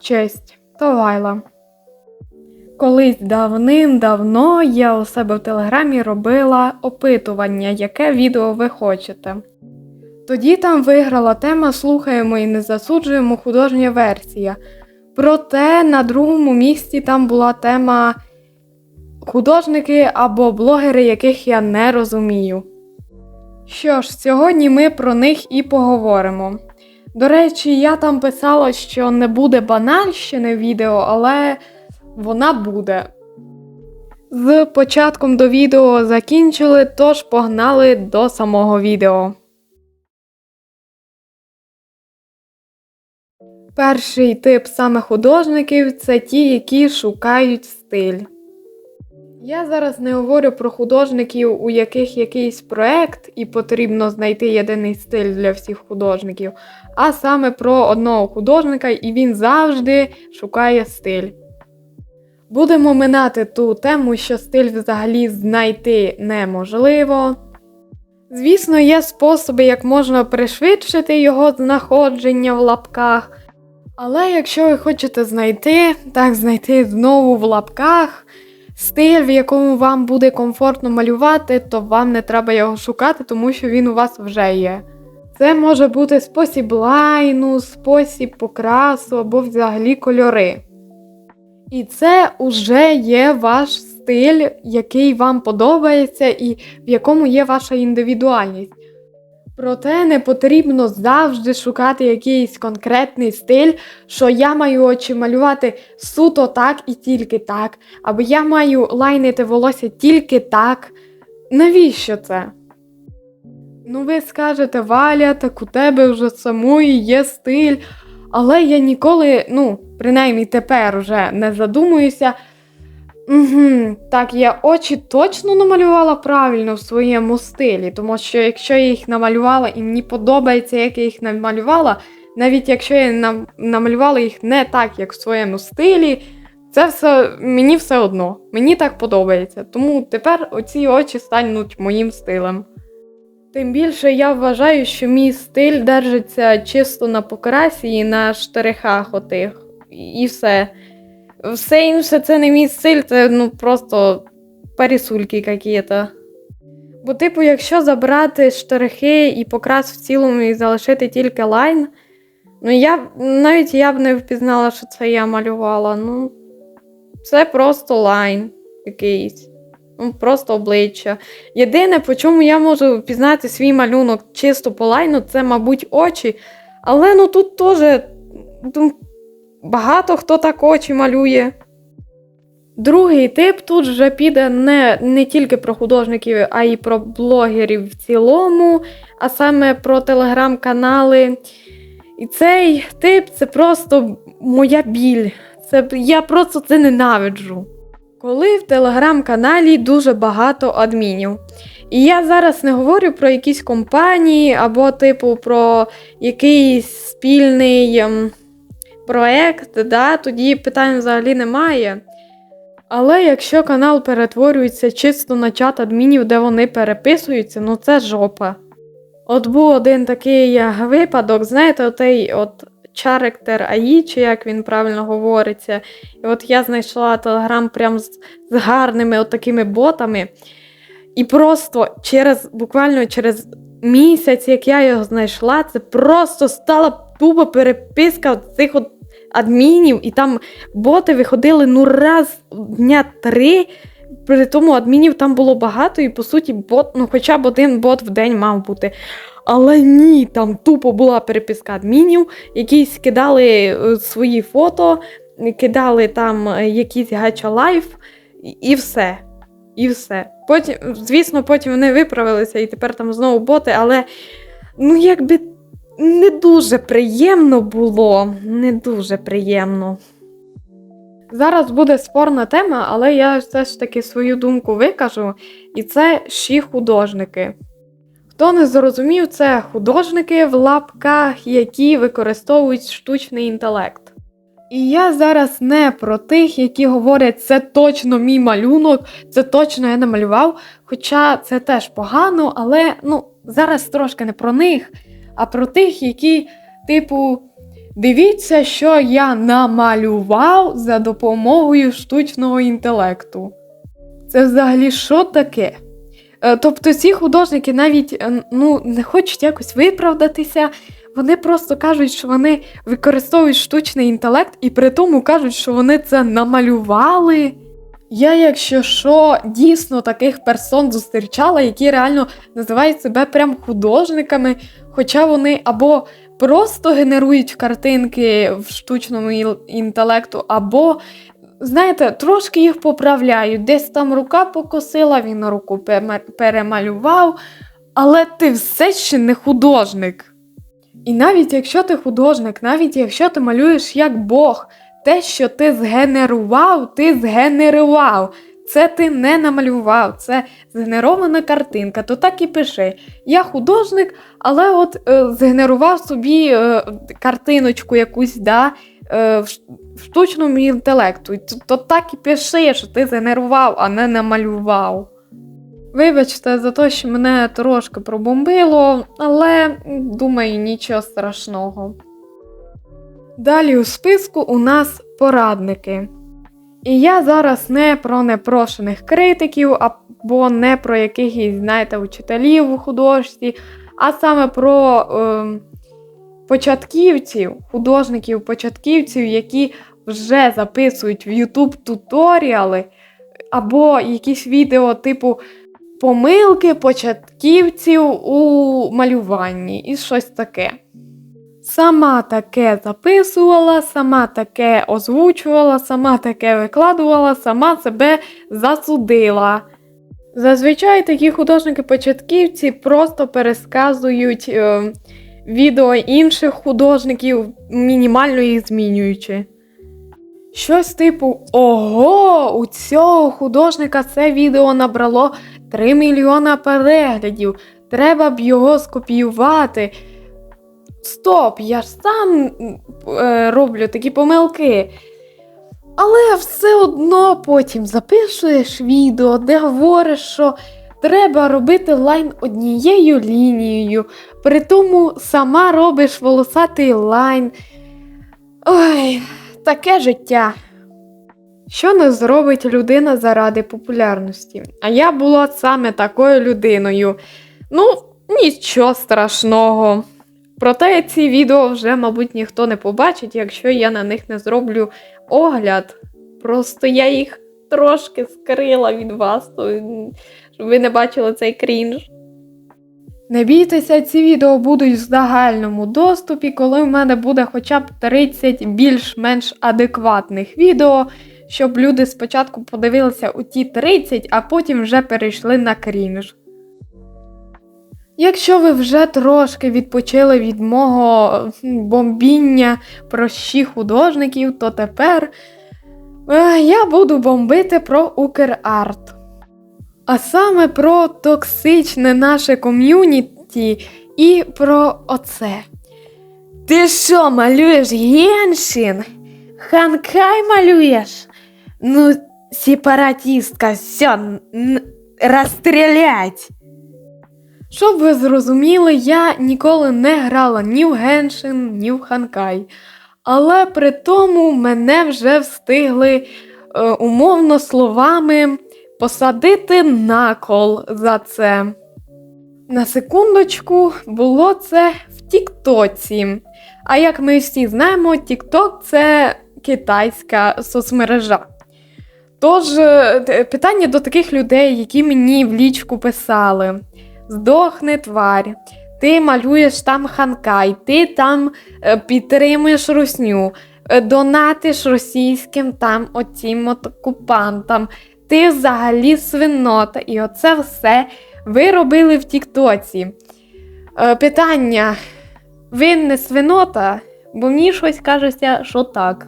Честь, Толайла. Колись давним-давно я у себе в телеграмі робила опитування, яке відео ви хочете. Тоді там виграла тема Слухаємо і не засуджуємо художня версія. Проте на другому місці там була тема художники або блогери, яких я не розумію. Що ж, сьогодні ми про них і поговоримо. До речі, я там писала, що не буде банальщини відео, але вона буде. З початком до відео закінчили, тож погнали до самого відео. Перший тип саме художників це ті, які шукають стиль. Я зараз не говорю про художників, у яких якийсь проект і потрібно знайти єдиний стиль для всіх художників, а саме про одного художника, і він завжди шукає стиль. Будемо минати ту тему, що стиль взагалі знайти неможливо. Звісно, є способи, як можна пришвидшити його знаходження в лапках. Але якщо ви хочете знайти, так знайти знову в лапках стиль, в якому вам буде комфортно малювати, то вам не треба його шукати, тому що він у вас вже є. Це може бути спосіб лайну, спосіб покрасу або взагалі кольори. І це вже є ваш стиль, який вам подобається і в якому є ваша індивідуальність. Проте не потрібно завжди шукати якийсь конкретний стиль, що я маю очі малювати суто так і тільки так, або я маю лайнити волосся тільки так. Навіщо це? Ну, ви скажете, Валя, так у тебе вже самої є стиль, але я ніколи, ну, принаймні тепер уже не задумуюся. Угу, Так, я очі точно намалювала правильно в своєму стилі, тому що якщо я їх намалювала і мені подобається, як я їх намалювала, навіть якщо я намалювала їх не так, як в своєму стилі, це все мені все одно. Мені так подобається. Тому тепер оці очі стануть моїм стилем. Тим більше я вважаю, що мій стиль держиться чисто на покрасі і на штрихах отих. І все. Все інше це не мій стиль, це ну просто пересульки какие-то. Бо, типу, якщо забрати штрихи і покрас в цілому і залишити тільки лайн, ну я навіть я б не впізнала, що це я малювала. Ну, це просто лайн якийсь. Ну, просто обличчя. Єдине, по чому я можу впізнати свій малюнок чисто по лайну, це, мабуть, очі. Але ну тут теж ну, багато хто так очі малює. Другий тип тут вже піде не, не тільки про художників, а й про блогерів в цілому, а саме про телеграм-канали. І цей тип це просто моя біль. Це, я просто це ненавиджу. Коли в телеграм-каналі дуже багато адмінів. І я зараз не говорю про якісь компанії або, типу, про якийсь спільний ем, проект, да, тоді питань взагалі немає. Але якщо канал перетворюється чисто на чат адмінів, де вони переписуються, ну це жопа. От був один такий е, випадок, знаєте, отей от Character AI, чи як він правильно говориться. І от я знайшла телеграм прям з, з гарними от такими ботами. І просто через буквально через місяць, як я його знайшла, це просто стала тупо переписка цих от адмінів, і там боти виходили ну раз дня три. При тому адмінів там було багато, і по суті, бот, ну хоча б один бот в день мав бути. Але ні, там тупо була переписка адмінів, які скидали е, свої фото, кидали там е, якісь гача лайф, і все. І все. Потім, звісно, потім вони виправилися і тепер там знову боти, але ну якби не дуже приємно було. Не дуже приємно. Зараз буде спорна тема, але я все ж таки свою думку викажу, і це ші художники. Хто не зрозумів, це художники в лапках, які використовують штучний інтелект. І я зараз не про тих, які говорять, це точно мій малюнок, це точно я намалював. Хоча це теж погано, але ну, зараз трошки не про них, а про тих, які, типу, Дивіться, що я намалював за допомогою штучного інтелекту. Це взагалі що таке? Е, Тобто ці художники навіть е, ну, не хочуть якось виправдатися, вони просто кажуть, що вони використовують штучний інтелект і при тому кажуть, що вони це намалювали. Я, якщо що, дійсно таких персон зустрічала, які реально називають себе прям художниками, хоча вони або просто генерують картинки в штучному інтелекту, або, знаєте, трошки їх поправляють. Десь там рука покосила, він руку перемалював, але ти все ще не художник. І навіть якщо ти художник, навіть якщо ти малюєш як Бог, те, що ти згенерував, ти згенерував. Це ти не намалював, це згенерована картинка, то так і пиши. Я художник, але от е, згенерував собі е, картиночку якусь, да, е, в штучному інтелекту. То, то так і пиши, що ти згенерував, а не намалював. Вибачте за те, що мене трошки пробомбило, але думаю, нічого страшного. Далі у списку у нас порадники. І я зараз не про непрошених критиків або не про якихось, знаєте, учителів у художці, а саме про е, початківців, художників-початківців, які вже записують в YouTube туторіали, або якісь відео типу помилки початківців у малюванні і щось таке. Сама таке записувала, сама таке озвучувала, сама таке викладувала, сама себе засудила. Зазвичай такі художники-початківці просто пересказують е, відео інших художників, мінімально їх змінюючи. Щось типу: Ого, у цього художника це відео набрало 3 мільйона переглядів. Треба б його скопіювати. Стоп, я ж сам е, роблю такі помилки. Але все одно потім записуєш відео, де говориш, що треба робити лайн однією лінією. При тому сама робиш волосатий лайн. Ой, таке життя. Що не зробить людина заради популярності? А я була саме такою людиною. Ну, нічого страшного. Проте ці відео вже, мабуть, ніхто не побачить, якщо я на них не зроблю огляд. Просто я їх трошки скрила від вас, щоб ви не бачили цей крінж. Не бійтеся, ці відео будуть в загальному доступі, коли в мене буде хоча б 30 більш-менш адекватних відео, щоб люди спочатку подивилися у ті 30, а потім вже перейшли на крінж. Якщо ви вже трошки відпочили від мого бомбіння про щі художників, то тепер е, я буду бомбити про Украрт. А саме про токсичне наше ком'юніті і про оце. Ти що, малюєш геншин? Ханкай малюєш? Ну, сепаратистка, все, розстрілять. Щоб ви зрозуміли, я ніколи не грала ні в Геншин, ні в Ханкай. Але при тому мене вже встигли е, умовно словами посадити на кол за це. На секундочку, було це в Тіктоці. А як ми всі знаємо, Тікток це китайська соцмережа. Тож, е, питання до таких людей, які мені в лічку писали: здохни тварь, ти малюєш там ханкай, ти там е, підтримуєш русню, е, донатиш російським там оцім окупантам, ти взагалі свинота, і оце все ви робили в Тіктоці. Е, питання: ви не свинота? Бо мені щось кажеться, що так.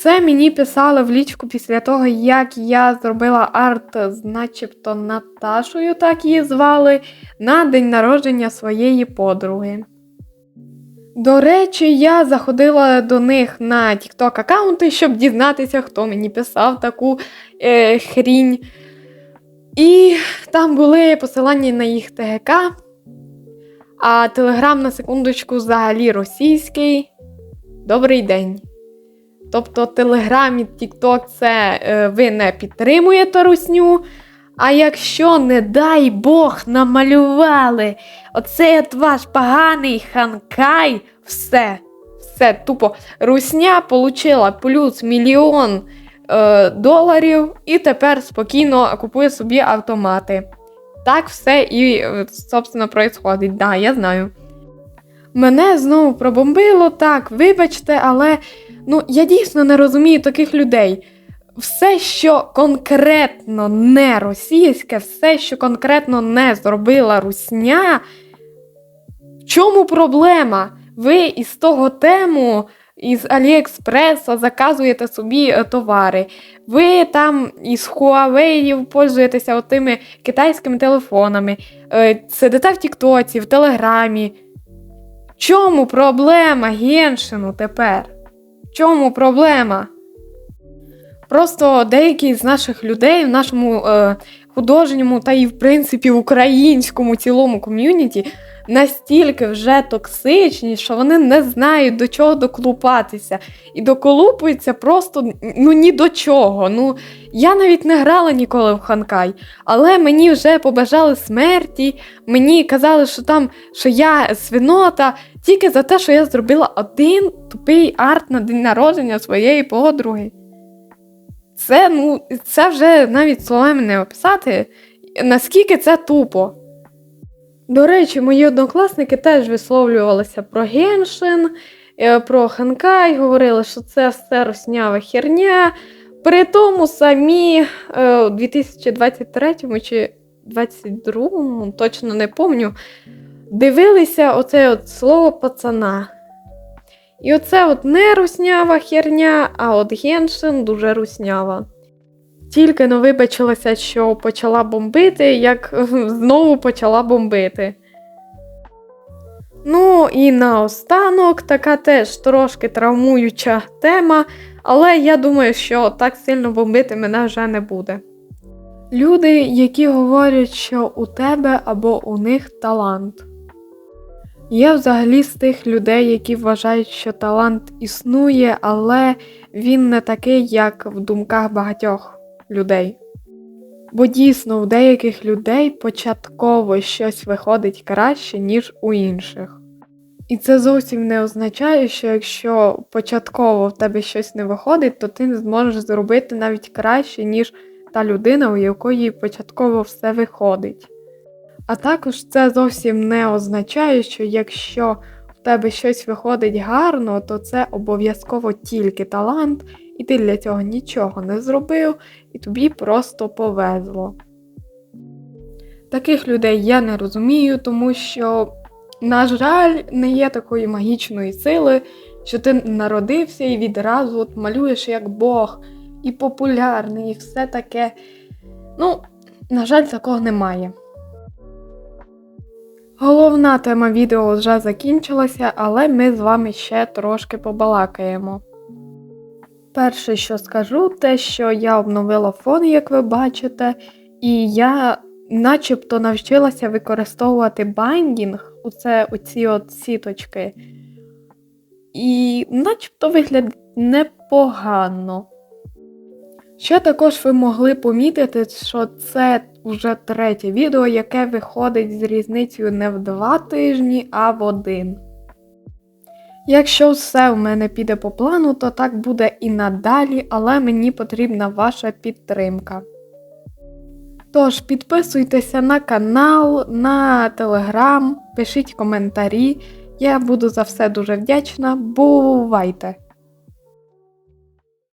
Це мені писали в лічку після того, як я зробила арт начебто Наташою, так її звали, на день народження своєї подруги. До речі, я заходила до них на TikTok аккаунти, щоб дізнатися, хто мені писав таку е, хрінь. І там були посилання на їх ТГК, а Телеграм на секундочку взагалі російський. добрий день. Тобто Телеграм і Тікток це е, ви не підтримуєте русню. А якщо, не дай Бог, намалювали оцей от ваш поганий ханкай, все, все, тупо русня получила плюс мільйон е, доларів і тепер спокійно купує собі автомати. Так все і, е, собственно, происходить. Да, я знаю. Мене знову пробомбило, так, вибачте, але ну, я дійсно не розумію таких людей. Все, що конкретно не російське, все, що конкретно не зробила русня. В чому проблема? Ви із того тему, із Аліекспреса заказуєте собі е, товари. Ви там із Huawei пользуєтеся отими китайськими телефонами, сидите в Тіктоці, в Телеграмі. В чому проблема Геншину тепер? Чому проблема? Просто деякі з наших людей в нашому е, художньому та і, в принципі, в українському цілому ком'юніті настільки вже токсичні, що вони не знають до чого доколупатися. І доколупуються просто ну ні до чого. Ну, я навіть не грала ніколи в ханкай, але мені вже побажали смерті, мені казали, що там що я свинота, тільки за те, що я зробила один тупий арт на день народження своєї подруги. Це, ну, це вже навіть словами не описати, наскільки це тупо. До речі, мої однокласники теж висловлювалися про Геншин, е, про Ханкай, говорили, що це все руснява херня. При тому самі е, у 2023 чи 2022, точно не помню, дивилися оце от слово пацана. І оце от не руснява херня, а от Геншин дуже руснява. Тільки но вибачилася, що почала бомбити, як знову почала бомбити. Ну і наостанок така теж трошки травмуюча тема, але я думаю, що так сильно бомбити мене вже не буде. Люди, які говорять, що у тебе або у них талант. Я взагалі з тих людей, які вважають, що талант існує, але він не такий, як в думках багатьох людей. Бо дійсно у деяких людей початково щось виходить краще, ніж у інших. І це зовсім не означає, що якщо початково в тебе щось не виходить, то ти не зможеш зробити навіть краще, ніж та людина, у якої початково все виходить. А також це зовсім не означає, що якщо в тебе щось виходить гарно, то це обов'язково тільки талант, і ти для цього нічого не зробив, і тобі просто повезло. Таких людей я не розумію, тому що, на жаль, не є такої магічної сили, що ти народився і відразу от малюєш як Бог, і популярний, і все таке. Ну, на жаль, такого немає. Головна тема відео вже закінчилася, але ми з вами ще трошки побалакаємо. Перше, що скажу, те, що я обновила фон, як ви бачите, і я начебто навчилася використовувати байдінг, оце оці от сіточки. І начебто виглядає непогано. Ще також ви могли помітити, що це вже третє відео, яке виходить з різницею не в два тижні, а в один. Якщо все в мене піде по плану, то так буде і надалі, але мені потрібна ваша підтримка. Тож, підписуйтеся на канал, на телеграм, пишіть коментарі. Я буду за все дуже вдячна. Бувайте!